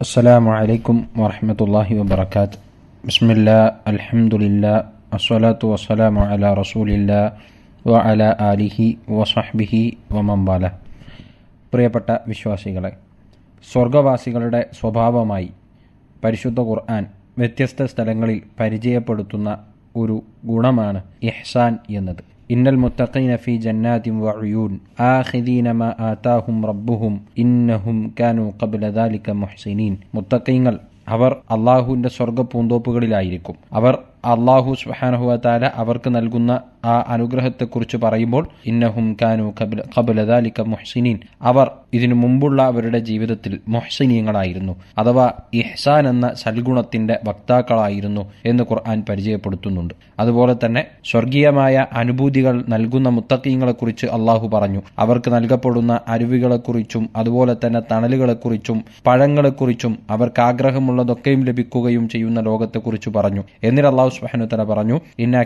السلام عليكم ورحمة الله وبركاته بسم الله الحمد لله الصلاة والسلام على رسول الله وعلى آله وصحبه ومن والاه പ്രിയപ്പെട്ട വിശ്വാസികളെ സ്വർഗവാസികളുടെ സ്വഭാവമായി പരിശുദ്ധ ഖുർആൻ വ്യത്യസ്ത സ്ഥലങ്ങളിൽ പരിചയപ്പെടുത്തുന്ന ഒരു ഗുണമാണ് ഇഹ്സാൻ എന്നത് ഇന്നൽ മുത്തഖീന ഫീ ജന്നാതിൻ വഉയൂൻ ആഖിദീന മാ ആതാഹും റബ്ബുഹും ഇന്നഹും കാനൂ ഖബ്ല ദാലിക മുഹ്സിനീൻ. മുത്തഖീങ്ങൾ അവർ അള്ളാഹുവിന്റെ സ്വർഗ പൂന്തോപ്പുകളിലായിരിക്കും അവർ അള്ളാഹു സുഹാനഹുവത്താല അവർക്ക് നൽകുന്ന ആ അനുഗ്രഹത്തെക്കുറിച്ച് പറയുമ്പോൾ ഇന്നഹും കാനു കബുലതാലിക്ക മൊഹ്സിനീൻ. അവർ ഇതിനു മുമ്പുള്ള അവരുടെ ജീവിതത്തിൽ മുഹ്സിനീങ്ങളായിരുന്നു അഥവാ ഇഹ്സാൻ എന്ന സൽഗുണത്തിന്റെ വക്താക്കളായിരുന്നു എന്ന് ഖുർആൻ പരിചയപ്പെടുത്തുന്നുണ്ട്. അതുപോലെ തന്നെ സ്വർഗീയമായ അനുഭൂതികൾ നൽകുന്ന മുത്തക്കീങ്ങളെക്കുറിച്ച് അള്ളാഹു പറഞ്ഞു. അവർക്ക് നൽകപ്പെടുന്ന അരുവികളെക്കുറിച്ചും അതുപോലെ തന്നെ തണലുകളെക്കുറിച്ചും പഴങ്ങളെക്കുറിച്ചും അവർക്ക് ആഗ്രഹമുള്ളതൊക്കെയും ലഭിക്കുകയും ചെയ്യുന്ന ലോകത്തെക്കുറിച്ച് പറഞ്ഞു. എന്നിട്ട് അള്ളാഹു സുബാനുത്തല പറഞ്ഞു ഇന്ന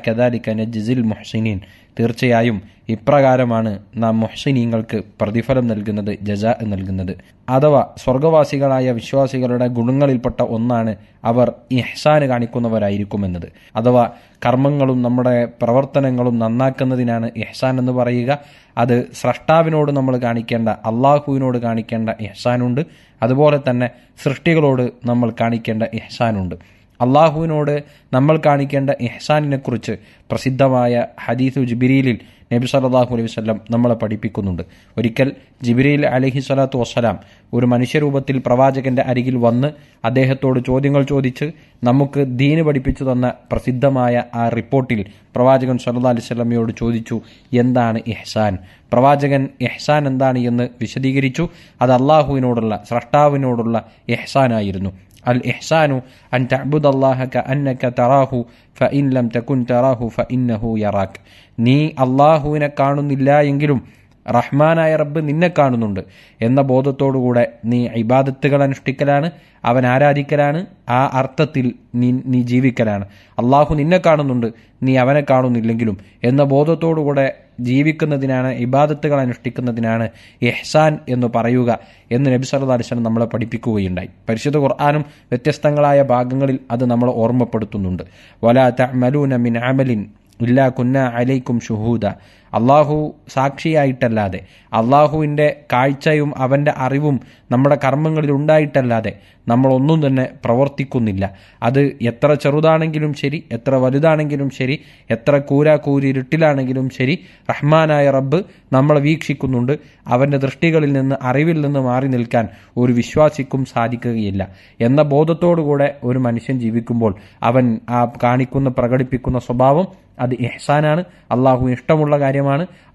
മുഹ്സിനീൻ. തീർച്ചയായും ഇപ്രകാരമാണ് നാം മുഹ്സിനീങ്ങൾക്ക് പ്രതിഫലം നൽകുന്നത് ജജ നൽകുന്നത്. അഥവാ സ്വർഗവാസികളായ വിശ്വാസികളുടെ ഗുണങ്ങളിൽപ്പെട്ട ഒന്നാണ് അവർ ഇഹ്സാന് കാണിക്കുന്നവരായിരിക്കുമെന്നത്. അഥവാ കർമ്മങ്ങളും നമ്മുടെ പ്രവർത്തനങ്ങളും നന്നാക്കുന്നതിനാണ് ഇഹ്സാൻ എന്ന് പറയുക. അത് സ്രഷ്ടാവിനോട് നമ്മൾ കാണിക്കേണ്ട അള്ളാഹുവിനോട് കാണിക്കേണ്ട ഇഹ്സാനുണ്ട്. അതുപോലെ തന്നെ സൃഷ്ടികളോട് നമ്മൾ കാണിക്കേണ്ട ഇഹ്സാനുണ്ട്. അള്ളാഹുവിനോട് നമ്മൾ കാണിക്കേണ്ട ഇഹ്സാനിനെക്കുറിച്ച് പ്രസിദ്ധമായ ഹദീസു ജിബിരിയിലിൽ നബി സല്ലാഹു അലൈഹി വസ്ലം നമ്മളെ പഠിപ്പിക്കുന്നുണ്ട്. ഒരിക്കൽ ജിബിരിയിൽ അലഹി സ്വലാത്തു വസ്സലാം ഒരു മനുഷ്യരൂപത്തിൽ പ്രവാചകന്റെ അരികിൽ വന്ന് അദ്ദേഹത്തോട് ചോദ്യങ്ങൾ ചോദിച്ച് നമുക്ക് ദീന് പഠിപ്പിച്ചു തന്ന പ്രസിദ്ധമായ ആ റിപ്പോർട്ടിൽ പ്രവാചകൻ സല്ലാ അലൈഹി സ്വലമയോട് ചോദിച്ചു എന്താണ് ഇഹ്സാൻ? പ്രവാചകൻ ഇഹ്സാൻ എന്താണ്? എന്ന് വിശദീകരിച്ചു. അത് അള്ളാഹുവിനോടുള്ള സ്രഷ്ടാവിനോടുള്ള ഇഹ്സാനായിരുന്നു. അൽ ഇഹ്സാനു അൻ തഅബുദ അല്ലാഹ കഅന്നക തറാഹു ഫഇൻ ലം തകുൻ തറാഹു ഫഇന്നഹു യറാക് നീ അള്ളാഹുവിനെ കാണുന്നില്ല എങ്കിലും റഹ്മാനായ റബ്ബ് നിന്നെ കാണുന്നുണ്ട് എന്ന ബോധത്തോടുകൂടെ നീ ഇബാദത്തുകൾ അനുഷ്ഠിക്കലാണ് അവൻ ആരാധിക്കലാണ് ആ അർത്ഥത്തിൽ നീ നീ ജീവിക്കലാണ്. അള്ളാഹു നിന്നെ കാണുന്നുണ്ട് നീ അവനെ കാണുന്നില്ലെങ്കിലും എന്ന ബോധത്തോടുകൂടെ ജീവിക്കുന്നതിനാണ് ഇബാദത്തുകൾ അനുഷ്ഠിക്കുന്നതിനാണ് എഹ്സാൻ എന്ന് പറയുക എന്ന് നബി സല്ലല്ലാഹു അലൈഹി വസല്ലം നമ്മളെ പഠിപ്പിക്കുകയുണ്ടായി. പരിശുദ്ധ ഖുർആാനും വ്യത്യസ്തങ്ങളായ ഭാഗങ്ങളിൽ അത് നമ്മളെ ഓർമ്മപ്പെടുത്തുന്നുണ്ട്. വലാ തഅമലൂന മിൻ അമലിൻ ഇല്ലാ കുന്ന അലൈക്കും ഷുഹൂദ. അള്ളാഹു സാക്ഷിയായിട്ടല്ലാതെ അള്ളാഹുവിന്റെ കാഴ്ചയും അവന്റെ അറിവും നമ്മുടെ കർമ്മങ്ങളിൽ ഉണ്ടായിട്ടല്ലാതെ നമ്മളൊന്നും തന്നെ പ്രവർത്തിക്കുന്നില്ല. അത് എത്ര ചെറുതാണെങ്കിലും ശരി എത്ര വലുതാണെങ്കിലും ശരി എത്ര കൂരാ ഇരുട്ടിലാണെങ്കിലും ശരി റഹ്മാനായ റബ്ബ് നമ്മളെ വീക്ഷിക്കുന്നുണ്ട്. അവന്റെ ദൃഷ്ടികളിൽ നിന്ന് അറിവിൽ നിന്ന് മാറി നിൽക്കാൻ ഒരു വിശ്വാസിക്കും സാധിക്കുകയില്ല. എന്ന ബോധത്തോടുകൂടെ ഒരു മനുഷ്യൻ ജീവിക്കുമ്പോൾ അവൻ ആ കാണിക്കുന്ന പ്രകടിപ്പിക്കുന്ന സ്വഭാവം അത് എഹ്സാനാണ്. അള്ളാഹു ഇഷ്ടമുള്ള കാര്യമാണ്.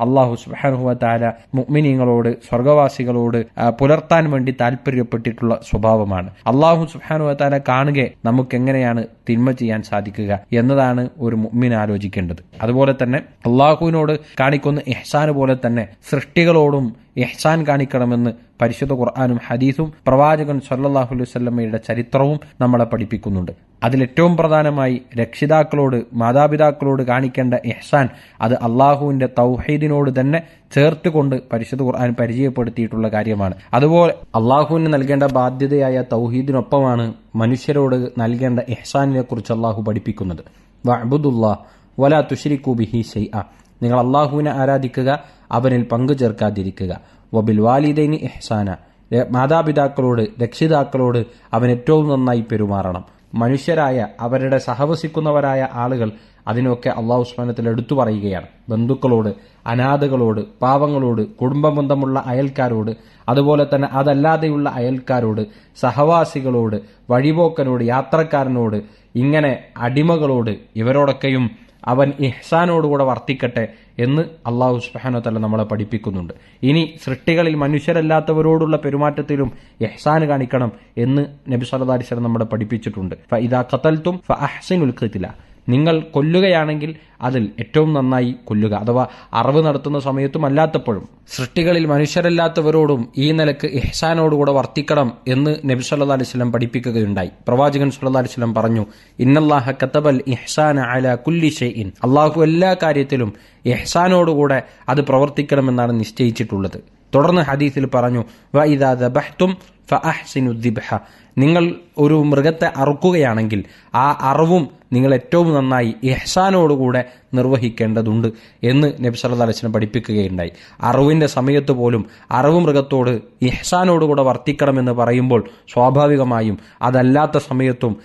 അള്ളാഹു സുബാനുഹുവ താല മുഗ്മിനീങ്ങളോട് സ്വർഗവാസികളോട് പുലർത്താൻ വേണ്ടി താല്പര്യപ്പെട്ടിട്ടുള്ള സ്വഭാവമാണ്. അള്ളാഹു സുബാനുഹുവ താല കാണുക നമുക്ക് എങ്ങനെയാണ് തിന്മ ചെയ്യാൻ സാധിക്കുക എന്നതാണ് ഒരു മുഗ്മിൻ ആലോചിക്കേണ്ടത്. അതുപോലെ തന്നെ അള്ളാഹുവിനോട് കാണിക്കുന്ന ഇഹ്സാന് പോലെ തന്നെ സൃഷ്ടികളോടും ഇഹ്സാൻ കാണിക്കണമെന്ന് പരിശുദ്ധ ഖുർആാനും ഹദീസും പ്രവാചകൻ സല്ലാഹു അലൈഹി സ്വല്ലമ്മയുടെ ചരിത്രവും നമ്മളെ പഠിപ്പിക്കുന്നുണ്ട്. അതിലേറ്റവും പ്രധാനമായി രക്ഷിതാക്കളോട് മാതാപിതാക്കളോട് കാണിക്കേണ്ട എഹ്സാൻ അത് അള്ളാഹുവിന്റെ തൗഹീദിനോട് തന്നെ ചേർത്തുകൊണ്ട് പരിശുദ്ധ ഖുർആൻ പരിചയപ്പെടുത്തിയിട്ടുള്ള കാര്യമാണ്. അതുപോലെ അള്ളാഹുവിന് നൽകേണ്ട ബാധ്യതയായ തൗഹീദിനൊപ്പമാണ് മനുഷ്യരോട് നൽകേണ്ട എഹ്സാനിനെ കുറിച്ച് അള്ളാഹു പഠിപ്പിക്കുന്നത്. വഅബുദുല്ലാ വലാ തുഷരിക്കു ബിഹി ഷെയ്അ നിങ്ങൾ അള്ളാഹുവിനെ ആരാധിക്കുക അവനിൽ പങ്കു ചേർക്കാതിരിക്കുക. വബിൽ വാലിദൈനി എഹ്സാന മാതാപിതാക്കളോട് രക്ഷിതാക്കളോട് അവൻ ഏറ്റവും നന്നായി പെരുമാറണം. മനുഷ്യരായ അവരുടെ സഹവസിക്കുന്നവരായ ആളുകൾ അതിനൊക്കെ അള്ളാഹു സ്മരണത്തിൽ എടുത്തു പറയുകയാണ്. ബന്ധുക്കളോട് അനാഥകളോട് പാവങ്ങളോട് കുടുംബബന്ധമുള്ള അയൽക്കാരോട് അതുപോലെ തന്നെ അതല്ലാതെയുള്ള അയൽക്കാരോട് സഹവാസികളോട് വഴിപോക്കനോട് യാത്രക്കാരനോട് ഇങ്ങനെ അടിമകളോട് ഇവരോടൊക്കെയും അവൻ ഇഹ്സാനോടുകൂടെ വർത്തിക്കട്ടെ എന്ന് അള്ളാഹു സുബാനത്തല്ല നമ്മളെ പഠിപ്പിക്കുന്നുണ്ട്. ഇനി സൃഷ്ടികളിൽ മനുഷ്യരല്ലാത്തവരോടുള്ള പെരുമാറ്റത്തിലും എഹ്സാൻ കാണിക്കണം എന്ന് നബി സല്ലാ അലിസ്ലം നമ്മളെ പഠിപ്പിച്ചിട്ടുണ്ട്. ഫ ഇതാ കത്തൽത്തും ഫ ഉൽഖത്തില നിങ്ങൾ കൊല്ലുകയാണെങ്കിൽ അതിൽ ഏറ്റവും നന്നായി കൊല്ലുക. അഥവാ അറിവ് നടത്തുന്ന സമയത്തും അല്ലാത്തപ്പോഴും. സൃഷ്ടികളിൽ മനുഷ്യരല്ലാത്തവരോടും ഈ നിലയ്ക്ക് ഇഹ്സാനോടുകൂടെ വർത്തിക്കണം എന്ന് നബി സല്ലാ അലിസ്ലം പഠിപ്പിക്കുകയുണ്ടായി. പ്രവാചകൻ സല്ലാ അലിസ്ലം പറഞ്ഞു ഇന്നല്ലാഹ കത്തബൽ ഇഹ്സാന അല കുല്ലി ഷെയ്ൻ അള്ളാഹു എല്ലാ കാര്യത്തിലും ഇഹ്സാനോടുകൂടെ അത് പ്രവർത്തിക്കണമെന്നാണ് നിശ്ചയിച്ചിട്ടുള്ളത്. തുടർന്ന് ഹദീസിൽ പറഞ്ഞു വ ദബഹ്തും ഫ അഹ്സിനുദ്ദിബ്ഹ നിങ്ങൾ ഒരു മൃഗത്തെ അറുക്കുകയാണെങ്കിൽ ആ അറവും നിങ്ങൾ ഏറ്റവും നന്നായി ഇഹ്സാനോടുകൂടെ നിർവഹിക്കേണ്ടതുണ്ട് എന്ന് നബി അലൈഹി പഠിപ്പിക്കുകയുണ്ടായി. അറവിന്റെ സമയത്ത് പോലും അറവ് മൃഗത്തോട് ഇഹ്സാനോടുകൂടെ വർത്തിക്കണമെന്ന് പറയുമ്പോൾ സ്വാഭാവികമായും അതല്ലാത്ത സമയത്തും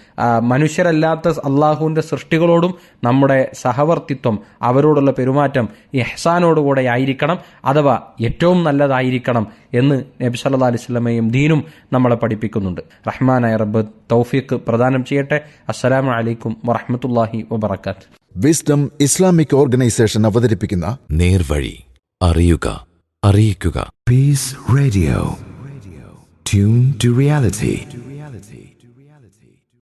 മനുഷ്യരല്ലാത്ത അള്ളാഹുവിന്റെ സൃഷ്ടികളോടും നമ്മുടെ സഹവർത്തിത്വം അവരോടുള്ള പെരുമാറ്റം ഇഹ്സാനോടുകൂടെ ആയിരിക്കണം അഥവാ ഏറ്റവും നല്ലതായിരിക്കണം എന്ന് നബി സല്ലല്ലാഹു അലൈഹി ദീനും നമ്മളെ പഠിപ്പിക്കുന്നുണ്ട്. റഹ്മാനായ റബ്ബ് തൗഫീഖ് പ്രദാനം ചെയ്യട്ടെ. അസ്സലാമു അലൈക്കും വറഹമത്തല്ലാഹി വബറകാത്ത്. വിസ്ഡം ഇസ്ലാമിക് ഓർഗനൈസേഷൻ അവതരിപ്പിക്കുന്ന നേർവഴി. അറിയുക. അറിയിക്കുക. Peace radio tune to reality.